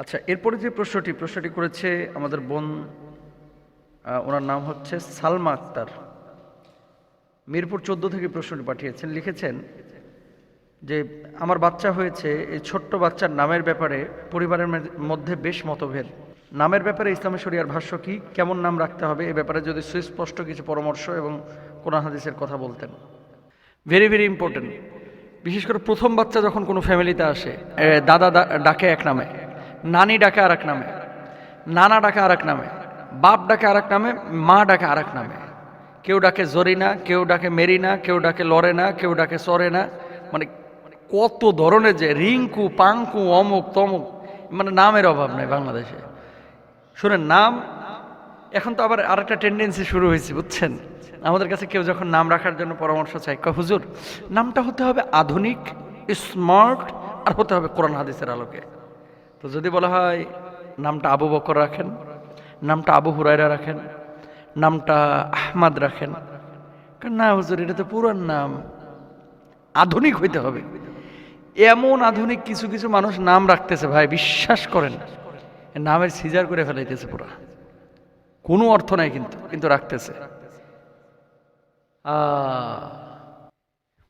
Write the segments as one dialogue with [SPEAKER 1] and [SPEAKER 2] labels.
[SPEAKER 1] আচ্ছা এরপরে যে প্রশ্নটি প্রশ্নটি করেছে আমাদের বোন ওনার নাম হচ্ছে সালমা আক্তার। মিরপুর চোদ্দ থেকে প্রশ্নটি পাঠিয়েছেন, লিখেছেন যে, আমার বাচ্চা হয়েছে, এই ছোট্ট বাচ্চার নামের ব্যাপারে পরিবারের মধ্যে বেশ মতভেদ। নামের ব্যাপারে ইসলামী শরিয়ার ভাষ্য কি? কেমন নাম রাখতে হবে? এ ব্যাপারে যদি সুস্পষ্ট কিছু পরামর্শ এবং কোরআন হাদিসের কথা বলতেন। ভেরি ভেরি ইম্পর্টেন্ট বিশেষ করে প্রথম বাচ্চা যখন কোনো ফ্যামিলিতে আসে দাদা ডাকে এক নামে। নানি ডাকে আর এক নামে নানা ডাকে আর এক নামে বাপ ডাকে আর এক নামে মা ডাকে আর এক নামে। কেউ ডাকে জরিনা কেউ ডাকে মেরিনা কেউ ডাকে লরেনা কেউ ডাকে সরেনা। মানে কত ধরনের যে রিঙ্কু পাঙ্কু অমুক তমুক মানে নামের অভাব নেই বাংলাদেশে। শুনেন নাম এখন তো আবার আরেকটা টেন্ডেন্সি শুরু হয়েছে বুঝছেন? আমাদের কাছে কেউ যখন নাম রাখার জন্য পরামর্শ কয়, হুজুর নামটা হতে হবে আধুনিক স্মার্ট আর হতে হবে কোরআন হাদিসের আলোকে। তো যদি বলা হয় নামটা আবু বকর রাখেন, নামটা আবু হুরায়রা রাখেন, নামটা আহমাদ রাখেন না হুজুর, এটা তো পুরান নাম। আধুনিক হইতে হবে। এমন আধুনিক কিছু কিছু মানুষ নাম রাখতেছে, ভাই, বিশ্বাস করেন। নামের সিজার করে ফেলাইতেছে পুরা। কোনো অর্থ নাই কিন্তু কিন্তু রাখতেছে।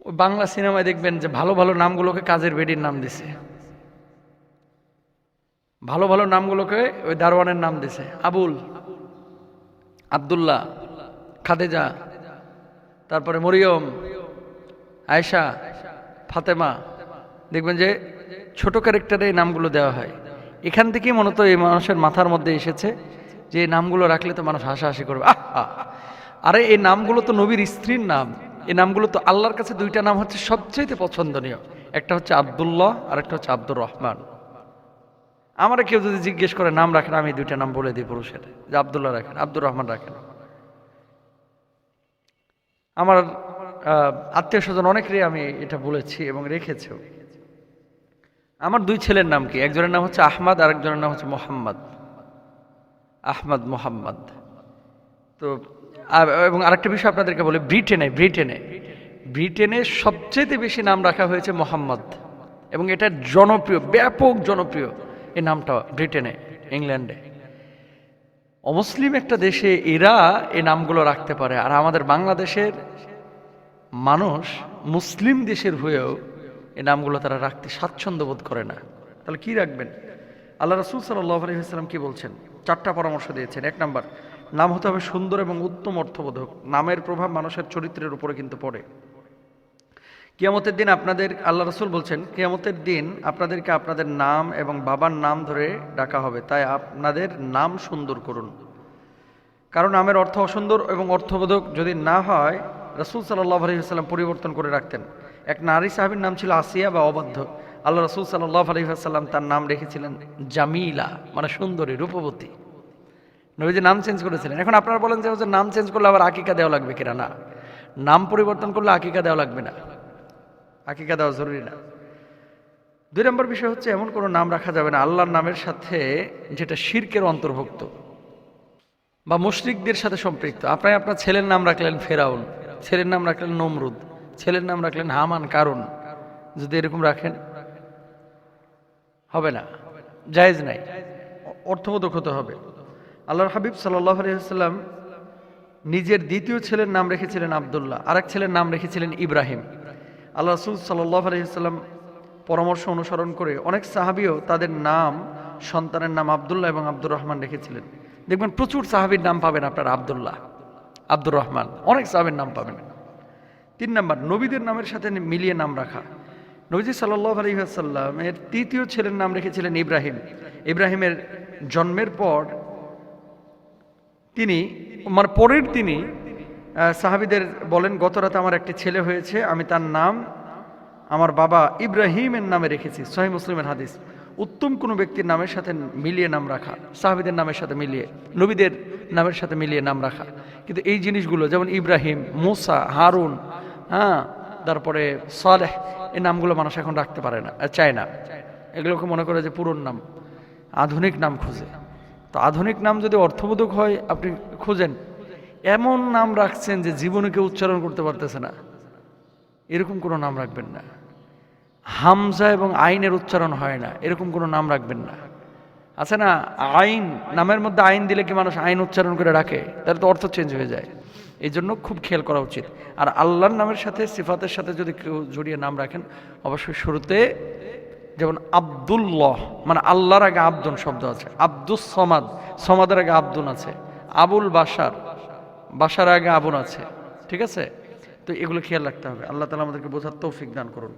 [SPEAKER 1] বাংলা সিনেমায় দেখবেন যে ভালো ভালো নামগুলোকে কাজের বেডির নাম দিছে। ভালো ভালো নামগুলোকে ওই দারোয়ানের নাম দিছে। আবুল, আব্দুল্লাহ, খাদেজা, তারপরে মরিয়ম, আয়েশা, ফাতেমা। দেখবেন যে ছোট ক্যারেক্টারে এই নামগুলো দেওয়া হয়। এখান থেকেই মূলত এই মানুষের মাথার মধ্যে এসেছে যে এই নামগুলো রাখলে তো মানুষ হাসাহাসি করবে। আরে এই নামগুলো তো নবীর স্ত্রীর নাম। এই নামগুলো তো আল্লাহর কাছে দুইটা নাম হচ্ছে সবচেয়ে পছন্দনীয়। একটা হচ্ছে আব্দুল্লাহ আর একটা হচ্ছে আব্দুর রহমান। আমার কেউ যদি জিজ্ঞেস করে, নাম রাখেন, আমি দুইটা নাম বলে দিই পুরুষের। যে আবদুল্লাহ রাখেন, আব্দুর রহমান রাখেন। আমার আত্মীয় স্বজন অনেকেরই আমি এটা বলেছি এবং রেখেছেও। আমার দুই ছেলের নাম কি? একজনের নাম হচ্ছে আহমদ আর একজনের নাম হচ্ছে মোহাম্মদ। আহমদ মোহাম্মদ। তো এবং আরেকটা বিষয় আপনাদেরকে বলি, ব্রিটেনে ব্রিটেনে ব্রিটেনে সবচেয়ে বেশি নাম রাখা হয়েছে মোহাম্মদ। এবং এটা জনপ্রিয়, ব্যাপক জনপ্রিয়। এই নামটা ব্রিটেনে, ইংল্যান্ডে। অমুসলিম একটা দেশে এরা এই নামগুলো রাখতে পারে, আর আমাদের বাংলাদেশের মানুষ মুসলিম দেশের হয়েও এই নামগুলো তারা রাখতে স্বাচ্ছন্দ্য বোধ করে না। তাহলে কি রাখবেন? আল্লাহ রসুল আলহিহাস্লাম কি বলছেন? চারটা পরামর্শ দিয়েছেন। এক নাম্বার, নাম হতে হবে সুন্দর এবং উত্তম অর্থবোধক। নামের প্রভাব মানুষের চরিত্রের উপরে কিন্তু পড়ে। কিয়ামতের দিন আপনাদের, আল্লাহ রসুল বলছেন, কিয়ামতের দিন আপনাদেরকে আপনাদের নাম এবং বাবার নাম ধরে ডাকা হবে। তাই আপনাদের নাম সুন্দর করুন। কারণ নামের অর্থ অসুন্দর এবং অর্থবোধক যদি না হয়, রসুল সাল্লাহ আলহিহাস্লাম পরিবর্তন করে রাখতেন। এক নারী সাহাবীর নাম ছিল আসিয়া বা অবাধ্য। আল্লাহ রসুল সাল্লাহ আলহিহাস্লাম তার নাম রেখেছিলেন জামিলা মানে সুন্দরী, রূপবতী। নবীজি নাম চেঞ্জ করেছিলেন। এখন আপনারা বলেন যে নাম চেঞ্জ করলে আবার আকিকা দেওয়া লাগবে কিনা? না। নাম পরিবর্তন করলে আকিকা দেওয়া লাগবে না। আকিকা দেওয়া জরুরি না। দুই নম্বর বিষয় হচ্ছে, এমন কোনো নাম রাখা যাবে না, আল্লাহর নামের সাথে যেটা শিরকের অন্তর্ভুক্ত বা মুশরিকদের সাথে সম্পৃক্ত। আপনি আপনার ছেলের নাম রাখলেন ফেরাউন, ছেলের নাম রাখলেন নমরুদ, ছেলের নাম রাখলেন হামান কারণ যদি এরকম রাখেন, হবে না, জায়েজ নাই, অর্থবোধক হতে হবে। আল্লাহর হাবিব সাল্লাহ আলহিহাল্লাম নিজের দ্বিতীয় ছেলের নাম রেখেছিলেন আবদুল্লাহ, আরেক ছেলের নাম রেখেছিলেন ইব্রাহিম। আল্লাহ রসুল সাল্লাহ আলহিহাল্লাম পরামর্শ অনুসরণ করে অনেক সাহাবিও তাদের নাম, সন্তানের নাম আবদুল্লাহ এবং আব্দুর রহমান রেখেছিলেন। দেখবেন প্রচুর সাহাবির নাম পাবেন আপনার আবদুল্লাহ, আব্দুর রহমান, অনেক সাহাবের নাম পাবেন। তিন নাম্বার, নবীদের নামের সাথে মিলিয়ে নাম রাখা। নবীজি সাল্লাহ আলহিহাসাল্লামের তৃতীয় ছেলের নাম রেখেছিলেন ইব্রাহিম। ইব্রাহিমের জন্মের পর তিনি মানে পরের তিনি সাহাবিদের বলেন, গত রাতে আমার একটি ছেলে হয়েছে, আমি তার নাম আমার বাবা ইব্রাহিমের নামে রেখেছি। সহি মুসলিমের হাদিস। উত্তম কোনো ব্যক্তির নামের সাথে মিলিয়ে নাম রাখা, সাহাবিদের নামের সাথে মিলিয়ে, নবীদের নামের সাথে মিলিয়ে নাম রাখা। কিন্তু এই জিনিসগুলো, যেমন ইব্রাহিম, মুসা, হারুন হ্যাঁ তারপরে সালেহ, এই নামগুলো মানুষ এখন রাখতে পারে না, চায় না। এগুলোকে মনে করে যে পুরন নাম, আধুনিক নাম খুঁজে। তো আধুনিক নাম যদি অর্থবোধক হয়, আপনি খুঁজেন। এমন নাম রাখছেন যে জীবনে কেউ উচ্চারণ করতে পারতেছে না। এরকম কোনো নাম রাখবেন না। হামজা এবং আইনের উচ্চারণ হয় না, এরকম কোনো নাম রাখবেন না। আছে না? আইন, নামের মধ্যে আইন দিলে কি মানুষ আইন উচ্চারণ করে রাখে? তাহলে তো অর্থ চেঞ্জ হয়ে যায়। এই জন্য খুব খেয়াল করা উচিত। আর আল্লাহর নামের সাথে, সিফাতের সাথে যদি কেউ জড়িয়ে নাম রাখেন, অবশ্যই শুরুতে যেমন আব্দুল্লাহ মানে আল্লাহর আগে আব্দুন শব্দ আছে। আব্দুস সমাদ, সমাদের আগে আব্দুন আছে। আবুল বাসার বাসার আগে আবন আছে, ঠিক আছে? তো এগুলো খেয়াল রাখতে হবে। আল্লাহ তালা আমাদেরকে বোঝার তৌফিক দান করুন।